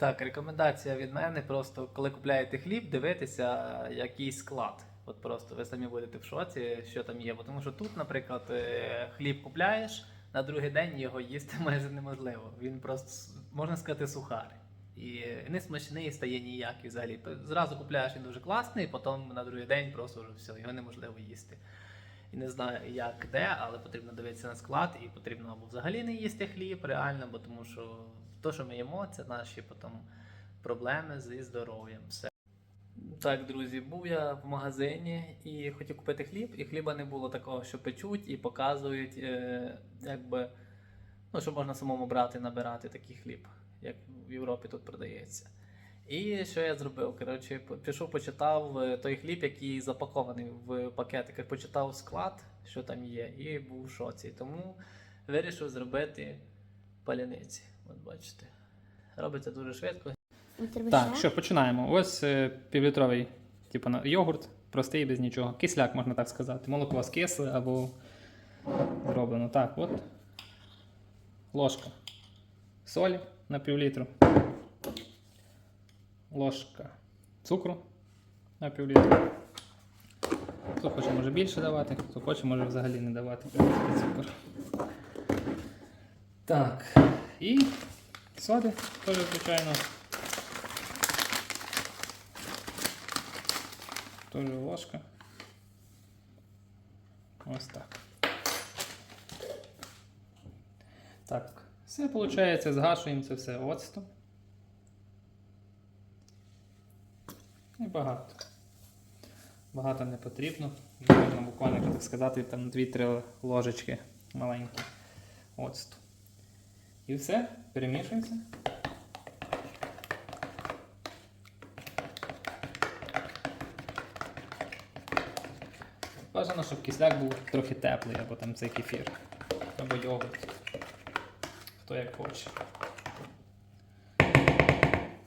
Так, рекомендація від мене просто коли купляєте хліб, дивитися який склад. От просто ви самі будете в шоці, що там є. Бо Тому що тут, наприклад, е, хліб купляєш, на другий день його їсти майже неможливо. Він просто можна сказати сухарий. І не смачний стає ніякий взагалі. Зразу купляєш він дуже класний, потім на другий день просто вже все, його неможливо їсти. І не знаю як де, але потрібно дивитися на склад, і потрібно або взагалі не їсти хліб, реально, бо тому що то, що ми їмо, це наші потім проблеми зі здоров'ям. Все. Так, друзі, був я в магазині і хотів купити хліб, і хліба не було такого, що печуть і показують, е, якби, ну, що можна самому брати, набирати такий хліб, як в Європі тут продається. І що я зробив? Коротше, пішов, почитав е, той хліб, який запакований в пакетиках, почитав склад, що там є, і був в шоці. Тому вирішив зробити паляниці. От бачите. Робиться дуже швидко. Так, що починаємо. Ось е, півлітровий, типу, йогурт, простий без нічого. Кисляк, можна так сказати. Молоко скисле або зроблено. Так, от. Ложка солі на півлітру. Ложка цукру на півлітру. Хто хоче, може більше давати, хто хоче, може взагалі не давати цукор. Так. І соди теж, звичайно. Тоже ложка. Ось так. Так, все виходить, згашуємо це все оцтом. Багато. Багато не потрібно. Можна буквально, так сказати, там 2-3 ложечки маленькі оцту. І все, перемішується. Бажано, щоб кисляк був трохи теплий, або там цей кефір, або йогурт. Хто як хоче.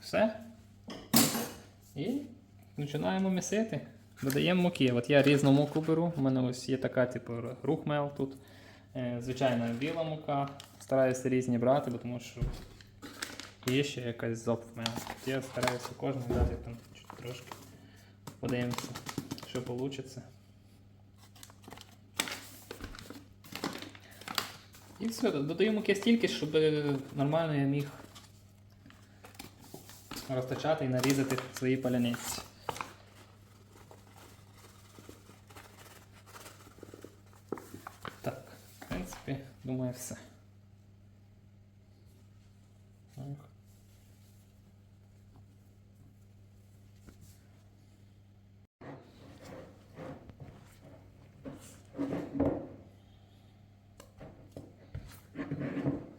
Все. І починаємо місити. Додаємо муки. От я різну муку беру. У мене ось є така, типу, рухмел тут. Е, Звичайна біла мука. Стараюся різні брати, бо тому що є ще якась зопмел. Я стараюся кожен дати там трошки. Подивимося, що вийде. І все, додаю муки стільки, щоб е, нормально я міг розтачати і нарізати свої паляниці. Так, в принципі, думаю, все. Так. Thank постираєш.